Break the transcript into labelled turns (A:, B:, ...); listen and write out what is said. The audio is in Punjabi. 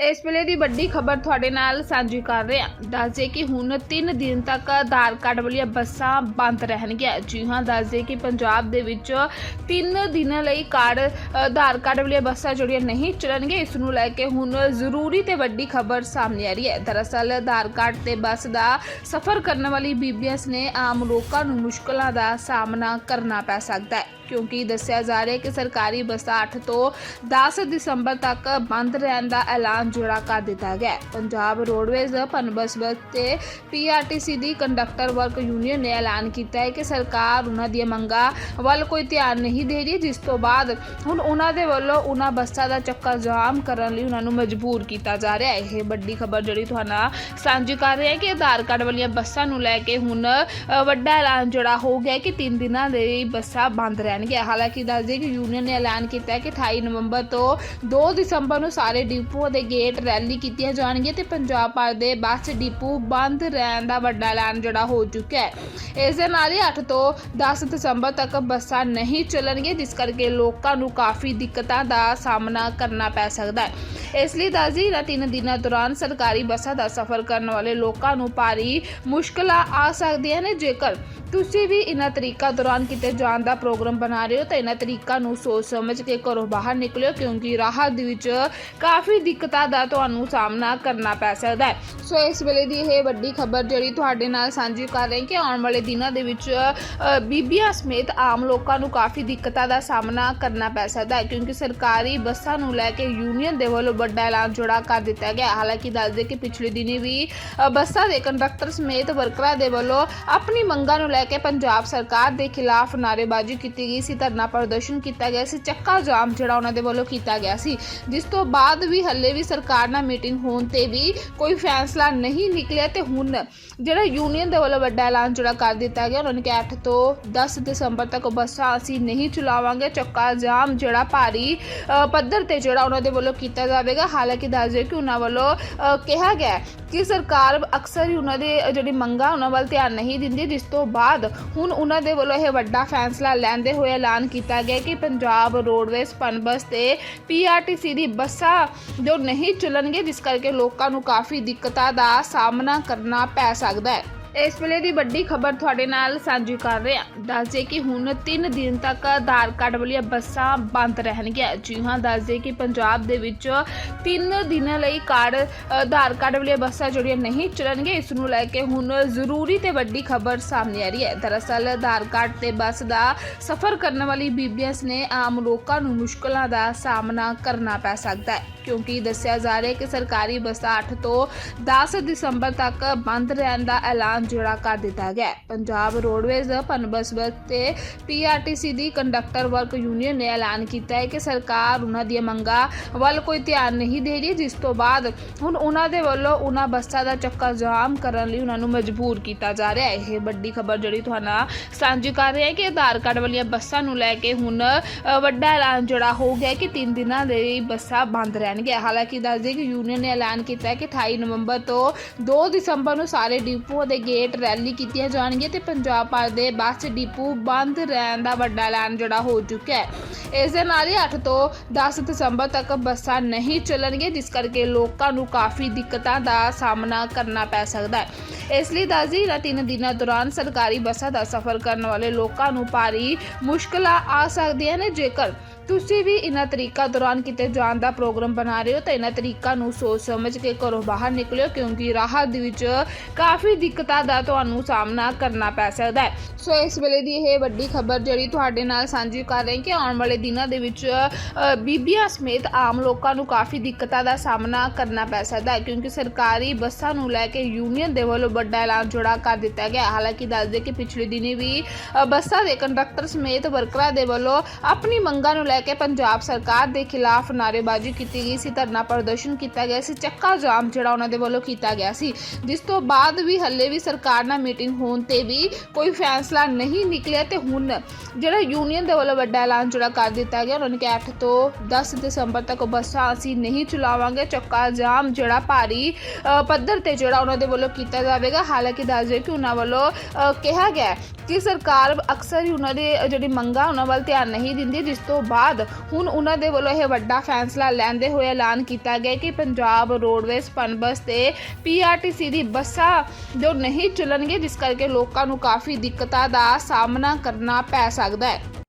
A: ਇਸ ਵੇਲੇ ਦੀ ਵੱਡੀ ਖਬਰ ਤੁਹਾਡੇ ਨਾਲ ਸਾਂਝੀ ਕਰ ਰਹੇ। ਹਾਂ ਦੱਸਦੇ ਕਿ ਹੁਣ 3 ਦਿਨ ਤੱਕ ਆਧਾਰ ਕਾਰਡ ਵਾਲੀਆਂ ਬੱਸਾਂ ਬੰਦ ਰਹਿਣਗੀਆਂ। ਜੀ ਹਾਂ ਦੱਸਦੇ ਕਿ ਪੰਜਾਬ ਦੇ ਵਿੱਚ 3 ਦਿਨਾਂ ਲਈ ਕਾਰਡ, ਆਧਾਰ ਕਾਰਡ ਵਾਲੀਆਂ ਬੱਸਾਂ ਜਿਹੜੀਆਂ ਨਹੀਂ ਚੱਲਣਗੀਆਂ, ਇਸ ਨੂੰ ਲੈ ਕੇ ਹੁਣ ਜ਼ਰੂਰੀ ਤੇ ਵੱਡੀ ਖਬਰ ਸਾਹਮਣੇ ਆ ਰਹੀ ਹੈ। ਦਰਅਸਲ ਆਧਾਰ ਕਾਰਡ ਤੇ ਬੱਸ ਦਾ ਸਫ਼ਰ ਕਰਨ ਵਾਲੀ ਬੀਬੀਆਂ ਨੇ ਆਮ ਲੋਕਾਂ ਨੂੰ ਮੁਸ਼ਕਲਾਂ ਦਾ ਸਾਹਮਣਾ ਕਰਨਾ ਪੈ ਸਕਦਾ ਹੈ। ਕਿਉਂਕਿ ਦੱਸਿਆ ਜਾ ਰਿਹਾ ਹੈ ਕਿ ਸਰਕਾਰੀ ਬੱਸਾਂ 8 ਤੋਂ 10 ਦਸੰਬਰ ਤੱਕ ਬੰਦ ਰਹਿਣ ਦਾ ਐਲਾਨ ਜਿਹੜਾ ਕਰ ਦਿੱਤਾ ਗਿਆ ਪੰਜਾਬ ਰੋਡਵੇਜ਼ ਪਨਬਸ ਬੱਸ ਤੇ ਪੀਆਰਟੀਸੀ ਦੀ ਕੰਡਕਟਰ ਵਰਕ ਯੂਨੀਅਨ ਨੇ ਐਲਾਨ ਕੀਤਾ ਹੈ ਕਿ ਸਰਕਾਰ ਉਹਨਾਂ ਦੀਆਂ ਮੰਗਾਂ ਵੱਲ ਕੋਈ ਧਿਆਨ ਨਹੀਂ ਦੇ ਰਹੀ, ਜਿਸ ਤੋਂ ਬਾਅਦ ਹੁਣ ਉਹਨਾਂ ਦੇ ਵੱਲੋਂ ਉਹਨਾਂ ਬੱਸਾਂ ਦਾ ਚੱਕਾ ਜਾਮ ਕਰਨ ਲਈ ਉਹਨਾਂ ਨੂੰ ਮਜਬੂਰ ਕੀਤਾ ਜਾ ਰਿਹਾ ਹੈ। ਇਹ ਵੱਡੀ ਖਬਰ ਜਿਹੜੀ ਤੁਹਾਨੂੰ ਸਾਂਝੀ ਕਰ ਰਹੇ ਹਾਂ ਕਿ ਆਧਾਰ ਕਾਰਡ ਵਾਲੀਆਂ ਬੱਸਾਂ ਨੂੰ ਲੈ ਕੇ ਹੁਣ ਵੱਡਾ ਐਲਾਨ ਜਿਹੜਾ ਹੋ ਗਿਆ ਕਿ 3 ਦਿਨਾਂ ਦੇ ਬੱਸਾਂ ਬੰਦ ਰਹਿਣ ਰਹਿਣਗੀਆਂ ਹਾਲਾਂਕਿ ਦੱਸ ਦਈਏ ਕਿ ਯੂਨੀਅਨ ਨੇ ਐਲਾਨ ਕੀਤਾ ਹੈ ਕਿ 28 ਨਵੰਬਰ ਤੋਂ 2 ਦਸੰਬਰ ਨੂੰ ਸਾਰੇ ਡਿਪੂਆਂ ਦੇ ਗੇਟ ਰੈਲੀ ਕੀਤੀਆਂ ਜਾਣਗੀਆਂ ਤੇ ਪੰਜਾਬ ਭਰ ਦੇ ਬੱਸ ਡਿਪੂ ਬੰਦ ਰਹਿਣ ਦਾ ਵੱਡਾ ਐਲਾਨ ਜਿਹੜਾ ਹੋ ਚੁੱਕਾ ਹੈ। ਇਸ ਦੇ ਨਾਲ ਹੀ 8 ਤੋਂ 10 ਦਸੰਬਰ ਤੱਕ ਬੱਸਾਂ ਨਹੀਂ ਚੱਲਣਗੀਆਂ, ਜਿਸ ਕਰਕੇ ਲੋਕਾਂ ਨੂੰ ਕਾਫੀ ਦਿੱਕਤਾਂ ਦਾ ਸਾਹਮਣਾ ਕਰਨਾ ਪੈ ਸਕਦਾ ਹੈ। ਇਸ ਲਈ ਦੱਸਦੀ ਇਹਨਾਂ ਤਿੰਨ ਦਿਨਾਂ ਦੌਰਾਨ ਸਰਕਾਰੀ ਬੱਸਾਂ ਦਾ ਸਫ਼ਰ ਕਰਨ ਵਾਲੇ ਲੋਕਾਂ ਨੂੰ ਭਾਰੀ ਮੁਸ਼ਕਲਾਂ ਆ ਸਕਦੀਆਂ ਨੇ। ਜੇਕਰ ਤੁਸੀਂ ਵੀ ਇਹਨਾਂ ਤਰੀਕਾਂ ਦੌਰਾਨ ਕਿਤੇ ਜਾਣ ਦਾ ਪ੍ਰੋਗਰਾਮ ਬਣਾ ਰਹੇ ਹੋ ਤਾਂ ਇਹਨਾਂ ਤਰੀਕਾਂ ਨੂੰ ਸੋਚ ਸਮਝ ਕੇ ਘਰੋਂ ਬਾਹਰ ਨਿਕਲਿਓ, ਕਿਉਂਕਿ ਰਾਹ ਦੇ ਵਿੱਚ ਕਾਫੀ ਦਿੱਕਤਾਂ ਦਾ ਤੁਹਾਨੂੰ ਸਾਹਮਣਾ ਕਰਨਾ ਪੈ ਸਕਦਾ ਹੈ। ਸੋ ਇਸ ਵੇਲੇ ਦੀ ਇਹ ਵੱਡੀ ਖਬਰ ਜਿਹੜੀ ਤੁਹਾਡੇ ਨਾਲ ਸਾਂਝੀ ਕਰ ਰਹੇ ਕਿ ਆਉਣ ਵਾਲੇ ਦਿਨਾਂ ਦੇ ਵਿੱਚ ਬੀਬੀਆਂ ਸਮੇਤ ਆਮ ਲੋਕਾਂ ਨੂੰ ਕਾਫੀ ਦਿੱਕਤਾਂ ਦਾ ਸਾਹਮਣਾ ਕਰਨਾ ਪੈ ਸਕਦਾ ਹੈ, ਕਿਉਂਕਿ ਸਰਕਾਰੀ ਬੱਸਾਂ ਨੂੰ ਲੈ ਕੇ ਯੂਨੀਅਨ ਦੇ ਵੱਲੋਂ ਵੱਡਾ ਐਲਾਨ ਜੁੜਾ ਕਰ ਦਿੱਤਾ ਗਿਆ ਹਾਲਾਂਕਿ ਦੱਸਦੇ ਕਿ ਪਿਛਲੇ ਦਿਨੀ ਵੀ ਬੱਸਾਂ ਦੇ ਕੰਡਕਟਰ ਸਮੇਤ ਵਰਕਰਾਂ ਦੇ ਵੱਲੋਂ ਆਪਣੀ ਮੰਗਾਂ ਨੂੰ ਲੈ ਕੇ ਪੰਜਾਬ ਸਰਕਾਰ ਦੇ ਖਿਲਾਫ ਨਾਅਰੇਬਾਜ਼ੀ ਕੀਤੀ ਗਈ ਸੀ, ਧਰਨਾ ਪ੍ਰਦਰਸ਼ਨ ਕੀਤਾ ਗਿਆ ਸੀ, ਚੱਕਾ ਜਾਮ ਜਿਹੜਾ ਉਹਨਾਂ ਦੇ ਵੱਲੋਂ ਕੀਤਾ ਗਿਆ ਸੀ। ਜਿਸ ਤੋਂ ਬਾਅਦ ਵੀ ਹੱਲੇ ਵੀ ਸਰਕਾਰ ਨਾਲ ਮੀਟਿੰਗ ਹੋਣ ਤੇ ਵੀ ਕੋਈ ਫੈਸਲਾ ਨਹੀਂ ਨਿਕਲਿਆ ਤੇ ਹੁਣ ਜਿਹੜਾ ਯੂਨੀਅਨ ਦੇ ਵੱਲੋਂ ਵੱਡਾ ਐਲਾਨ ਜਿਹੜਾ ਕਰ ਦਿੱਤਾ ਗਿਆ, ਉਹਨਾਂ ਨੇ ਕਿਹਾ 8 ਤੋਂ 10 ਦਸੰਬਰ ਤੱਕ ਬੱਸਾਂ ਅਸੀਂ ਨਹੀਂ ਚਲਾਵਾਂਗੇ, ਚੱਕਾ ਜਾਮ ਜਿਹੜਾ ਭਾਰੀ ਪੱਧਰ ਤੇ ਜਿਹੜਾ ਉਹਨਾਂ ਦੇ ਵੱਲੋਂ ਕੀਤਾ ਜਾਵੇਗਾ। ਹਾਲਾਂਕਿ ਦੱਸ ਦਿਓ ਕਿ ਉਹਨਾਂ ਵੱਲੋਂ ਕਿਹਾ ਗਿਆ ਕਿ ਸਰਕਾਰ ਅਕਸਰ ਹੀ ਉਹਨਾਂ ਦੇ ਜਿਹੜੀ ਮੰਗਾਂ ਉਹਨਾਂ ਵੱਲ ਧਿਆਨ ਨਹੀਂ ਦਿੰਦੀ। ਜਿਸ ਤੋਂ ਬਾਅਦ ਹੁਣ ਉਹਨਾਂ ਦੇ ਵੱਲੋਂ ਇਹ ਵੱਡਾ ਫੈਸਲਾ ਲੈਂਦੇ ਹੋਏ ਐਲਾਨ ਕੀਤਾ ਗਿਆ ਕਿ ਪੰਜਾਬ ਰੋਡਵੇਜ਼ ਪਨਬਸ ਤੇ ਪੀਆਰਟੀਸੀ ਦੀ ਬੱਸਾਂ ਜੋ ਨਹੀਂ ਚੱਲਣਗੇ ਜਿਸ ਕਰਕੇ ਲੋਕਾਂ ਨੂੰ ਕਾਫੀ ਦਿੱਕਤਾਂ ਦਾ ਸਾਹਮਣਾ ਕਰਨਾ ਪੈ ਸਕਦਾ ਹੈ। ਇਸ ਵੇਲੇ ਦੀ ਵੱਡੀ ਖਬਰ ਤੁਹਾਡੇ ਨਾਲ ਸਾਂਝੀ ਕਰ ਰਹੇ ਹਾਂ। ਦੱਸਦੇ ਕਿ ਹੁਣ 3 ਦਿਨ ਤੱਕ ਆਧਾਰ ਕਾਰਡ ਵਾਲੀਆਂ ਬੱਸਾਂ ਬੰਦ ਰਹਿਣਗੀਆਂ। ਜੀ ਹਾਂ ਦੱਸਦੇ ਕਿ ਪੰਜਾਬ ਦੇ ਵਿੱਚ 3 ਦਿਨਾਂ ਲਈ ਕਾਰਡ, ਆਧਾਰ ਕਾਰਡ ਵਾਲੀਆਂ ਬੱਸਾਂ ਜਿਹੜੀਆਂ ਨਹੀਂ ਚੱਲਣਗੀਆਂ, ਇਸ ਨੂੰ ਲੈ ਕੇ ਹੁਣ ਜ਼ਰੂਰੀ ਤੇ ਵੱਡੀ ਖਬਰ ਸਾਹਮਣੇ ਆ ਰਹੀ ਹੈ। ਦਰਅਸਲ ਆਧਾਰ ਕਾਰਡ ਤੇ ਬੱਸ ਦਾ ਸਫ਼ਰ ਕਰਨ ਵਾਲੀ ਬੀਬੀਆਂ ਨੇ ਆਮ ਲੋਕਾਂ ਨੂੰ ਮੁਸ਼ਕਲਾਂ ਦਾ ਸਾਹਮਣਾ ਕਰਨਾ ਪੈ ਸਕਦਾ ਹੈ। ਕਿਉਂਕਿ ਦੱਸਿਆ ਜਾ ਰਿਹਾ ਹੈ ਕਿ ਸਰਕਾਰੀ ਬੱਸਾਂ 8 ਤੋਂ 10 ਦਸੰਬਰ ਤੱਕ ਬੰਦ ਰਹਿਣ ਦਾ ਐਲਾਨ ਜਿਹੜਾ ਕਰ ਦਿੱਤਾ ਗਿਆ ਪੰਜਾਬ ਰੋਡਵੇਜ਼ ਪਨਬਸ ਬੱਸ ਤੇ ਪੀਆਰਟੀਸੀ ਦੀ ਕੰਡਕਟਰ ਵਰਕ ਯੂਨੀਅਨ ਨੇ ਐਲਾਨ ਕੀਤਾ ਹੈ ਕਿ ਸਰਕਾਰ ਉਹਨਾਂ ਦੀਆਂ ਮੰਗਾਂ ਵੱਲ ਕੋਈ ਧਿਆਨ ਨਹੀਂ ਦੇ ਰਹੀ, ਜਿਸ ਤੋਂ ਬਾਅਦ ਹੁਣ ਉਹਨਾਂ ਦੇ ਵੱਲੋਂ ਉਹਨਾਂ ਬੱਸਾਂ ਦਾ ਚੱਕਾ ਜਾਮ ਕਰਨ ਲਈ ਉਹਨਾਂ ਨੂੰ ਮਜਬੂਰ ਕੀਤਾ ਜਾ ਰਿਹਾ ਹੈ। ਇਹ ਵੱਡੀ ਖਬਰ ਜਿਹੜੀ ਤੁਹਾਨੂੰ ਸਾਂਝੀ ਕਰ ਰਹੇ ਹਾਂ ਕਿ ਆਧਾਰ ਕਾਰਡ ਵਾਲੀਆਂ ਬੱਸਾਂ ਨੂੰ ਲੈ ਕੇ ਹੁਣ ਵੱਡਾ ਐਲਾਨ ਜਿਹੜਾ ਹੋ ਗਿਆ ਕਿ 3 ਦਿਨਾਂ ਦੇ ਲਈ ਬੱਸਾਂ ਬੰਦ ਰਹਿਣਗੀਆਂ। ਹਾਲਾਂਕਿ ਦੱਸ ਦਈਏ ਕਿ ਯੂਨੀਅਨ ਨੇ ਐਲਾਨ ਕੀਤਾ ਹੈ ਕਿ 28 ਨਵੰਬਰ ਤੋਂ 2 ਦਸੰਬਰ ਨੂੰ ਸਾਰੇ ਡਿਪੂਆਂ ਦੇ ਗੇਟ ਰੈਲੀ ਕੀਤੀਆਂ ਜਾਣਗੀਆਂ ਤੇ ਪੰਜਾਬ ਭਰ ਦੇ ਬੱਸ, ਡਿਪੂ ਬੰਦ ਰਹਿਣ ਦਾ ਵੱਡਾ ਐਲਾਨ ਜਿਹੜਾ ਹੋ ਚੁੱਕਾ ਹੈ। ਇਸ ਦੇ ਨਾਲ ਹੀ 8 ਤੋਂ 10 ਦਸੰਬਰ ਤੱਕ ਬੱਸਾਂ ਨਹੀਂ ਚੱਲਣਗੀਆਂ, ਜਿਸ ਕਰਕੇ ਲੋਕਾਂ ਨੂੰ ਕਾਫੀ ਦਿੱਕਤਾਂ ਦਾ ਸਾਹਮਣਾ ਕਰਨਾ ਪੈ ਸਕਦਾ ਹੈ। ਇਸ ਲਈ ਦੱਸਦੀ ਇਹਨਾਂ ਤਿੰਨ ਦਿਨਾਂ ਦੌਰਾਨ ਸਰਕਾਰੀ ਬੱਸਾਂ ਦਾ ਸਫ਼ਰ ਕਰਨ ਵਾਲੇ ਲੋਕਾਂ ਨੂੰ ਭਾਰੀ ਮੁਸ਼ਕਲਾਂ ਆ ਸਕਦੀਆਂ ਨੇ। ਜੇਕਰ ਤੁਸੀਂ ਵੀ ਇਹਨਾਂ ਤਰੀਕਾਂ ਦੌਰਾਨ ਕਿਤੇ ਜਾਣ ਦਾ ਪ੍ਰੋਗਰਾਮ ਬਣਾ ਰਹੇ ਹੋ ਤਾਂ ਇਹਨਾਂ ਤਰੀਕਾਂ ਨੂੰ ਸੋਚ ਸਮਝ ਕੇ ਘਰੋਂ ਬਾਹਰ ਨਿਕਲਿਓ, ਕਿਉਂਕਿ ਰਾਹ ਦੇ ਵਿੱਚ ਕਾਫੀ ਦਿੱਕਤਾਂ ਦਾ ਤੁਹਾਨੂੰ ਸਾਹਮਣਾ ਕਰਨਾ ਪੈ ਸਕਦਾ ਹੈ ਸੋ ਇਸ ਵੇਲੇ ਦੀ ਇਹ ਵੱਡੀ ਖਬਰ ਜਿਹੜੀ ਤੁਹਾਡੇ ਨਾਲ ਸਾਂਝੀ ਕਰ ਰਹੇ ਕਿ ਆਉਣ ਵਾਲੇ ਦਿਨਾਂ ਦੇ ਵਿੱਚ ਬੀਬੀਆਂ ਸਮੇਤ ਆਮ ਲੋਕਾਂ ਨੂੰ ਕਾਫੀ ਦਿੱਕਤਾਂ ਦਾ ਸਾਹਮਣਾ ਕਰਨਾ ਪੈ ਸਕਦਾ ਹੈ, ਕਿਉਂਕਿ ਸਰਕਾਰੀ ਬੱਸਾਂ ਨੂੰ ਲੈ ਕੇ ਯੂਨੀਅਨ ਦੇ ਵੱਲੋਂ ਵੱਡਾ ਐਲਾਨ ਜੋੜਾ ਕਰ ਦਿੱਤਾ ਗਿਆ ਹੈ। ਹਾਲਾਂਕਿ ਦੱਸਦੇ ਕਿ ਪਿਛਲੇ ਦਿਨੀ ਵੀ ਬੱਸਾਂ ਦੇ ਕੰਡਕਟਰ ਸਮੇਤ ਵਰਕਰਾਂ ਦੇ ਵੱਲੋਂ ਆਪਣੀ ਮੰਗਾਂ ਨੂੰ ਲੈ ਕੇ ਪੰਜਾਬ ਸਰਕਾਰ ਦੇ ਖਿਲਾਫ ਨਾਅਰੇਬਾਜ਼ੀ ਕੀਤੀ ਗਈ ਸੀ, ਧਰਨਾ ਪ੍ਰਦਰਸ਼ਨ ਕੀਤਾ ਗਿਆ ਸੀ, ਚੱਕਾ ਜਾਮ ਜਿਹੜਾ ਉਹਨਾਂ ਦੇ ਵੱਲੋਂ ਕੀਤਾ ਗਿਆ ਸੀ। ਜਿਸ ਤੋਂ ਬਾਅਦ ਵੀ ਹੱਲੇ ਵੀ ਸਰਕਾਰ ਨਾਲ ਮੀਟਿੰਗ ਹੋਣ ਤੇ ਵੀ ਕੋਈ ਫੈਸਲਾ ਨਹੀਂ ਨਿਕਲਿਆ ਤੇ ਹੁਣ ਜਿਹੜਾ ਯੂਨੀਅਨ ਦੇ ਵੱਲੋਂ ਵੱਡਾ ਐਲਾਨ ਜਿਹੜਾ ਕਰ ਦਿੱਤਾ ਗਿਆ, ਉਹਨਾਂ ਨੇ ਕਿਹਾ 8 ਤੋਂ 10 ਦਸੰਬਰ ਤੱਕ ਬੱਸਾਂ ਅਸੀਂ ਨਹੀਂ ਚਲਾਵਾਂਗੇ, ਚੱਕਾ ਜਾਮ ਜਿਹੜਾ ਭਾਰੀ ਪੱਧਰ ਤੇ ਜਿਹੜਾ ਉਹਨਾਂ ਦੇ ਵੱਲੋਂ ਕੀਤਾ ਜਾਵੇਗਾ। ਹਾਲਾਂਕਿ ਦੱਸ ਦਿਓ ਕਿ ਉਹਨਾਂ ਵੱਲੋਂ ਕਿਹਾ ਗਿਆ ਕਿ ਸਰਕਾਰ ਅਕਸਰ ਹੀ ਉਹਨਾਂ ਦੇ ਜਿਹੜੀ ਮੰਗਾਂ ਉਹਨਾਂ ਵੱਲ ਧਿਆਨ ਨਹੀਂ ਦਿੰਦੀ, ਜਿਸ ਤੋਂ ਬਾਅਦ ਬਾਅਦ ਹੁਣ ਉਹਨਾਂ ਦੇ ਵੱਲੋਂ ਇਹ ਵੱਡਾ ਫੈਸਲਾ ਲੈਂਦੇ ਹੋਏ ਐਲਾਨ ਕੀਤਾ ਗਿਆ ਕਿ ਪੰਜਾਬ ਰੋਡਵੇਜ਼ ਪਨਬਸ ਤੇ ਪੀਆਰਟੀਸੀ ਦੀ ਬੱਸਾਂ ਜੋ ਨਹੀਂ ਚੱਲਣਗੇ ਜਿਸ ਕਰਕੇ ਲੋਕਾਂ ਨੂੰ ਕਾਫੀ ਦਿੱਕਤਾਂ ਦਾ ਸਾਹਮਣਾ ਕਰਨਾ ਪੈ ਸਕਦਾ ਹੈ।